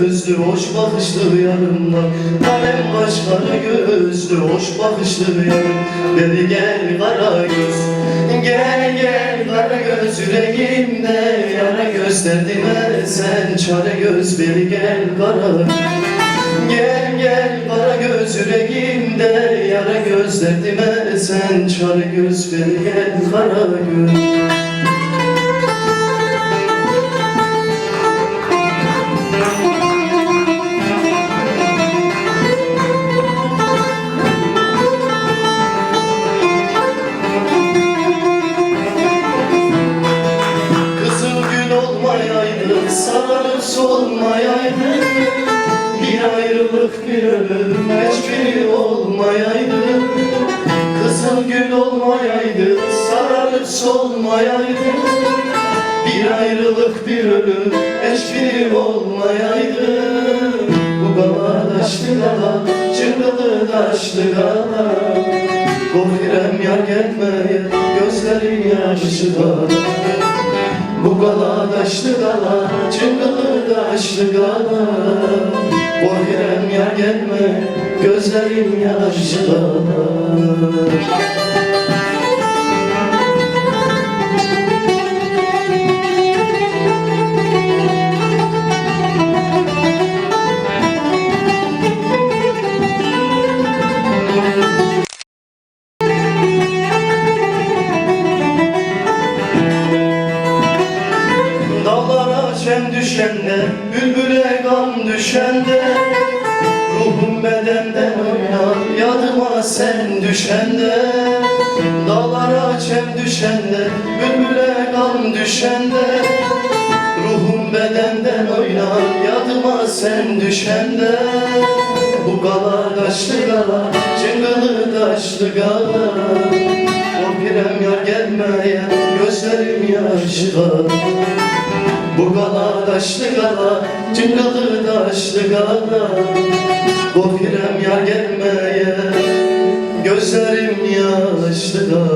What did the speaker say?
gözlü hoş bakışlı yarım var. Kalem kaş kara gözlü hoş bakışlı yarım Dedi gel kara göz Gel gel kara göz yüreğimde yara göz. Derdime sen çare göz Beri gel kara göz. Gel gel kara göz yüreğimde yara göz. Derdime sen çare göz Beri gel kara göz solmayaydı Bir ayrılık bir ölüm, hiçbiri olmayaydı. Kızıl gül olmayaydı, sararıp solmayaydı. Bir ayrılık bir ölüm, hiçbiri olmayaydı. Bu gala taşlı gala, çıngılı taşlı gala Korkuyorum yar gelmeye, gözlerin yaşlı gala bu gala daşlı gala, çıngılı daşlı gala. Korkuyorum yar gelme, gözlerim yaşlı gala Çem düşende, bülbüle gam düşende. Ruhum bedenden oynar, yadıma sen düşende. Dağlara çem düşende, bülbüle gam düşende. Ruhum bedenden oynar, yadıma sen düşende. Bu gala taşlı gala, çıngılı taşlı gala O pirem yar gelmeye, gözlerim yaşlı bu gala daşlı gala, cıngalı daşlı gala Bu pirem yar gelmeye, gözlerim yaşlı gala